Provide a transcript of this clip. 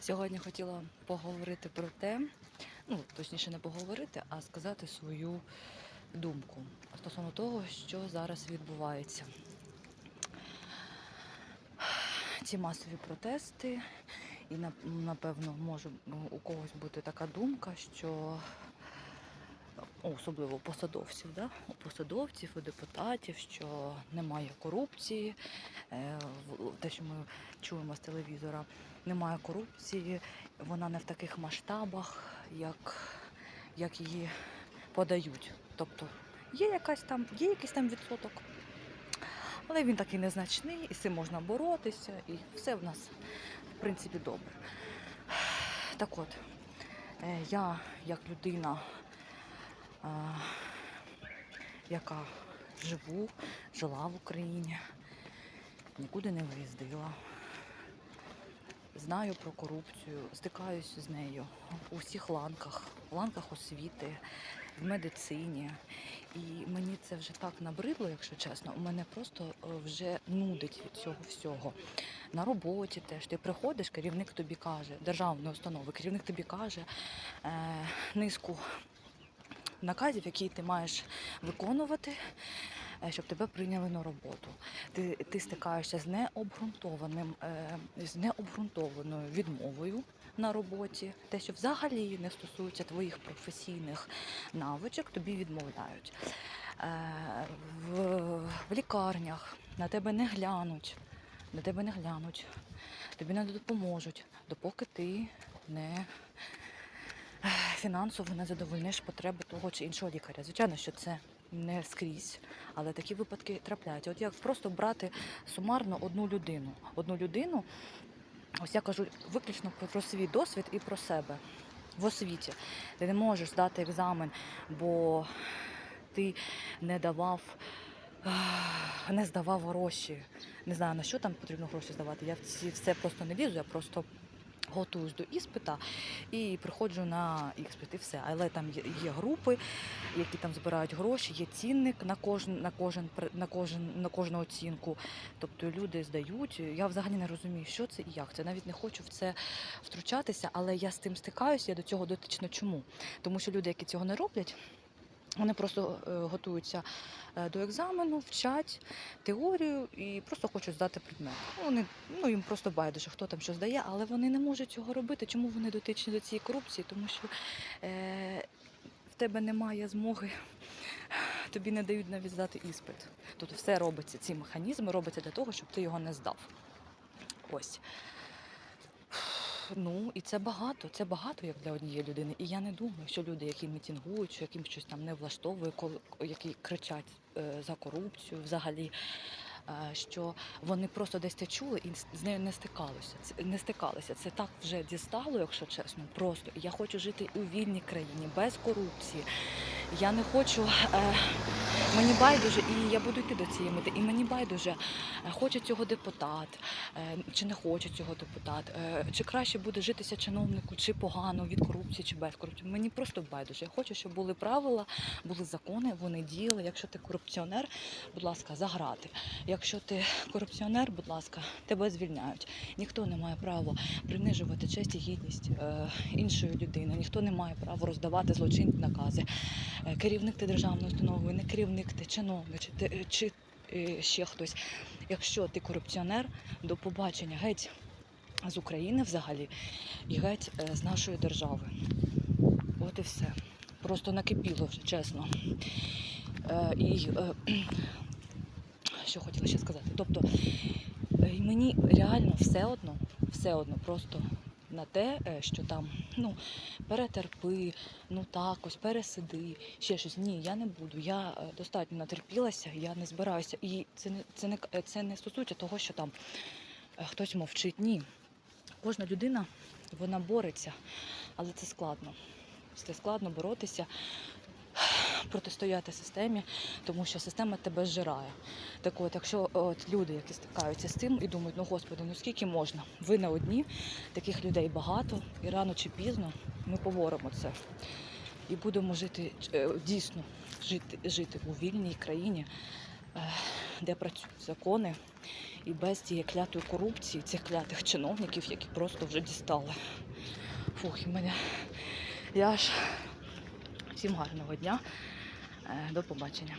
Сьогодні хотіла поговорити про те, ну точніше не поговорити, а сказати свою думку стосовно того, що зараз відбувається. Ці масові протести, і нап- напевно може у когось бути така думка, що особливо у посадовців, да? у посадовців, у депутатів, що немає корупції, е, те, що ми чуємо з телевізора, немає корупції, вона не в таких масштабах, як, як її подають. Тобто є якась там, є якийсь там відсоток, але він такий незначний, і з цим можна боротися, і все в нас в принципі добре. Так от, е, я як людина, яка живу, жила в Україні, нікуди не виїздила. Знаю про корупцію, стикаюсь з нею у всіх ланках, в ланках освіти, в медицині. І мені це вже так набридло, якщо чесно. Мене просто е, вже нудить від цього всього. На роботі теж ти приходиш, керівник тобі каже, державної установи, керівник тобі каже е, низку наказів, які ти маєш виконувати, е, щоб тебе прийняли на роботу. Ти, ти стикаєшся з необґрунтованим, е, з необґрунтованою відмовою на роботі, те, що взагалі не стосується твоїх професійних навичок, тобі відмовляють. Е, В, в лікарнях на тебе не глянуть, на тебе не глянуть, тобі не допоможуть, допоки ти не фінансово не задовольниш потреби того чи іншого лікаря. Звичайно, що це не скрізь, але такі випадки трапляються. От як просто брати сумарно одну людину. Одну людину, ось я кажу виключно про- свій досвід і про себе в освіті. Ти не можеш здати екзамен, бо ти не давав. Не здавав гроші. Не знаю на що там потрібно гроші здавати. Я в ці все просто не лізу, я просто готуюсь до іспита і приходжу на іспит і все. Але там є, групи, які там збирають гроші, є цінник на кожен, на кожен на кожен на кожну оцінку. Тобто люди здають. Я взагалі не розумію, що це і як це. Навіть не хочу в це втручатися, але я з тим стикаюся, я до цього дотична. Чому? Тому що люди, які цього не роблять. Вони просто е, готуються е, до екзамену, вчать теорію і просто хочуть здати предмет. Ну, Вони, ну їм просто байдуже, хто там що здає, але вони не можуть цього робити. Чому вони дотичні до цієї корупції? Тому що е, в тебе немає змоги, тобі не дають навіть здати іспит. Тобто все робиться, ці механізми робляться для того, щоб ти його не здав. Ось. Ну, і це багато, це багато як для однієї людини. І я не думаю, що люди, які мітингують, що яким щось там не влаштовує, які кричать е, за корупцію взагалі. е, Що вони просто десь це чули і з нею не стикалися. Не стикалися. Це так вже дістало, якщо чесно. Просто я хочу жити у вільній країні без корупції. Я не хочу. Е, мені байдуже, і я буду йти до цієї мети. І мені байдуже, е, хоче цього депутат, е, чи не хоче цього депутат, е, чи краще буде житися чиновнику, чи погано від корупції, чи без корупції. Мені просто байдуже. Я хочу, щоб були правила, були закони, вони діяли. Якщо ти корупціонер, будь ласка, заграти. Якщо ти корупціонер, будь ласка, тебе звільняють. Ніхто не має права принижувати честь і гідність іншої людини. Ніхто не має права роздавати злочинні накази. Керівник ти державної установи, не керівник ти чиновник, чи, ти- чи е, ще хтось. Якщо ти корупціонер, до побачення геть з України взагалі і геть е, з нашої держави. От і все. Просто накипіло вже, чесно. Е, і е, що хотіла ще сказати. Тобто е, мені реально все одно, все одно просто на те, е, що там ну, перетерпи, ну так, ось пересиди, ще щось. Ні, я не буду. Я е, достатньо натерпілася, я не збираюся. І це не це не е, це не стосується того, що там хтось мовчить. Ні. Кожна людина вона бореться, але це складно. Це складно боротися, протистояти системі, тому що система тебе зжирає. Так от, якщо от, люди, які стикаються з цим і думають, ну господи, ну скільки можна? Ви не одні, таких людей багато, і рано чи пізно ми поборемо це. І будемо жити е, дійсно жити, жити у вільній країні е, де працюють закони, і без цієї клятої корупції, цих клятих чиновників, які просто вже дістали. Фух, і мене. Я аж всім гарного дня. Е, До побачення.